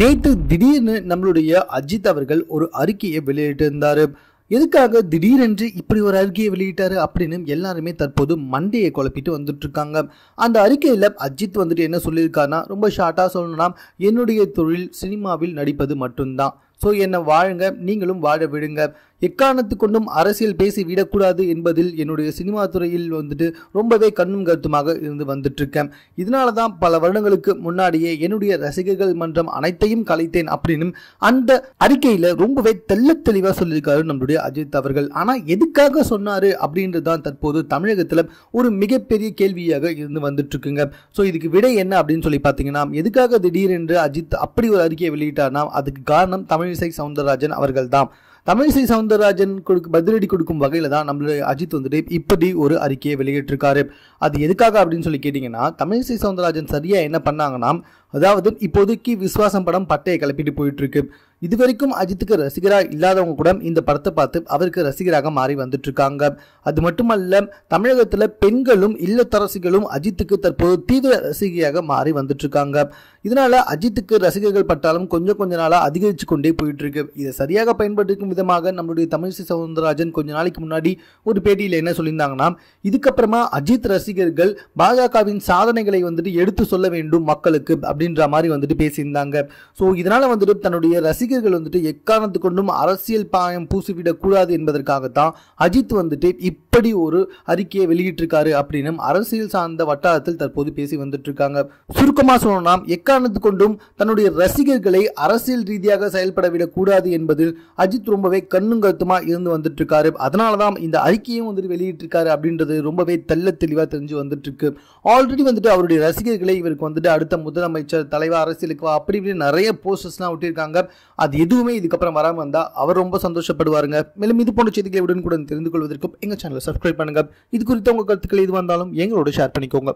நேற்று திடீர்னு நம்மளுடைய அஜித் அவர்கள் ஒரு அறிக்கையை வெளியிட்டிருந்தார் எதுக்காக திடீரென்று இப்படி ஒரு அறிக்கையை வெளியிட்டாரு அப்படின்னு எல்லாருமே தற்போது மண்டையை குழப்பிட்டு வந்துட்டு இருக்காங்க. அந்த அறிக்கையில் அஜித் வந்துட்டு என்ன சொல்லியிருக்காருன்னா ரொம்ப ஷார்ட்டாக சொல்லணும்னா என்னுடைய தொழில் சினிமாவில் நடிப்பது மட்டும்தான். ஸோ என்னை வாழுங்க நீங்களும் வாழ விடுங்க. எக்காரணத்து கொண்டும் அரசியல் பேசி விடக்கூடாது என்பதில் என்னுடைய சினிமா துறையில் வந்துட்டு ரொம்பவே கண்ணும் கருத்துமாக இருந்து வந்துட்டுருக்கேன். இதனால தான் பல வருடங்களுக்கு முன்னாடியே என்னுடைய ரசிகர்கள் மன்றம் அனைத்தையும் கலைத்தேன் அப்படின்னு அந்த அறிக்கையில் ரொம்பவே தெள்ள தெளிவாக சொல்லியிருக்காரு நம்மளுடைய அஜித் அவர்கள். ஆனால் எதுக்காக சொன்னார் அப்படின்றது தான் தற்போது தமிழகத்தில் ஒரு மிகப்பெரிய கேள்வியாக இருந்து வந்துட்டுருக்குங்க. ஸோ இதுக்கு விடை என்ன அப்படின்னு சொல்லி பார்த்தீங்கன்னா எதுக்காக திடீரென்று அஜித் அப்படி ஒரு அறிக்கையை வெளியிட்டார்னா அதுக்கு காரணம் தமிழிசை சவுந்தரராஜன் அவர்கள் தான் தமிழிசை சவுந்தரராஜன் கொடுக்க பதிலடி கொடுக்கும் வகையில் தான் நம்மளுடைய அஜித் வந்துட்டு இப்படி ஒரு அறிக்கையை வெளியிட்டிருக்காரு. அது எதுக்காக அப்படின்னு சொல்லி கேட்டிங்கன்னா தமிழிசை சவுந்தரராஜன் சரியாக என்ன பண்ணாங்கன்னா அதாவது இப்போதைக்கு விஸ்வாசம் படம் பட்டையை கிளப்பிட்டு போயிட்டுருக்கு. இது வரைக்கும் அஜித்துக்கு ரசிகராக இல்லாதவங்க கூட இந்த படத்தை பார்த்து அவருக்கு ரசிகராக மாறி வந்துட்டு இருக்காங்க அது மட்டுமல்ல தமிழகத்தில் பெண்களும் இல்லத்தரசிகளும் அஜித்துக்கு தற்போது தீவிர ரசிகையாக மாறி வந்துட்டு இருக்காங்க இதனால அஜித்துக்கு ரசிகர்கள் பட்டாலும் கொஞ்சம் கொஞ்ச நாளாக அதிகரித்து கொண்டே போயிட்டு இருக்கு இதை சரியாக பயன்படுத்தும் விதமாக நம்மளுடைய தமிழிசை சவுந்தரராஜன் கொஞ்ச நாளைக்கு முன்னாடி ஒரு பேட்டியில் என்ன சொல்லியிருந்தாங்கன்னா இதுக்கப்புறமா அஜித் ரசிகர்கள் பாஜகவின் சாதனைகளை வந்துட்டு எடுத்து சொல்ல வேண்டும் மக்களுக்கு அப்படின்ற மாதிரி வந்துட்டு பேசியிருந்தாங்க. ஸோ இதனால வந்துட்டு தன்னுடைய ரசிகர்கள் வந்துட்டு எக்காரணத்து கொண்டும் அரசியல் பாயம் பூசிவிடக்கூடாது என்பதற்காகத்தான் அஜித் வந்துட்டு இப்படி ஒரு அறிக்கையை வெளியிட்டிருக்காரு அப்படின்னு அரசியல் சார்ந்த வட்டாரத்தில் தற்போது பேசி வந்துட்டு இருக்காங்க சுருக்கமாக சொல்லணும்னா எக்காரணத்து கொண்டும் தன்னுடைய ரசிகர்களை அரசியல் ரீதியாக செயல்பட விடக்கூடாது என்பதில் அஜித் ரொம்பவே கண்ணும் கருத்துமா இருந்து வந்துட்டு இருக்காரு அதனால தான் இந்த அறிக்கையும் வந்துட்டு வெளியிட்டிருக்காரு அப்படின்றது ரொம்பவே தெள்ள தெளிவாக தெரிஞ்சு வந்துட்டு இருக்கு ஆல்ரெடி வந்துட்டு அவருடைய ரசிகர்களை இவருக்கு வந்துட்டு அடுத்த முதலமைச்சர் தலைவர் அரசியலுக்கு அப்படி இப்படி நிறைய போஸ்டர்ஸ்லாம் விட்டிருக்காங்க அது எதுவுமே இதுக்கப்புறம் வராமல் வந்தால் அவர் ரொம்ப சந்தோஷப்படுவாருங்க. மேலும் இது போன்ற செய்திகளை உடனுக்குடன் தெரிந்து கொள்வதற்கும் எங்கள் சேனலை சப்ஸ்கிரைப் பண்ணுங்கள் இது குறித்த உங்கள் கருத்துக்கள் எது வந்தாலும் எங்களோட ஷேர் பண்ணிக்கோங்க.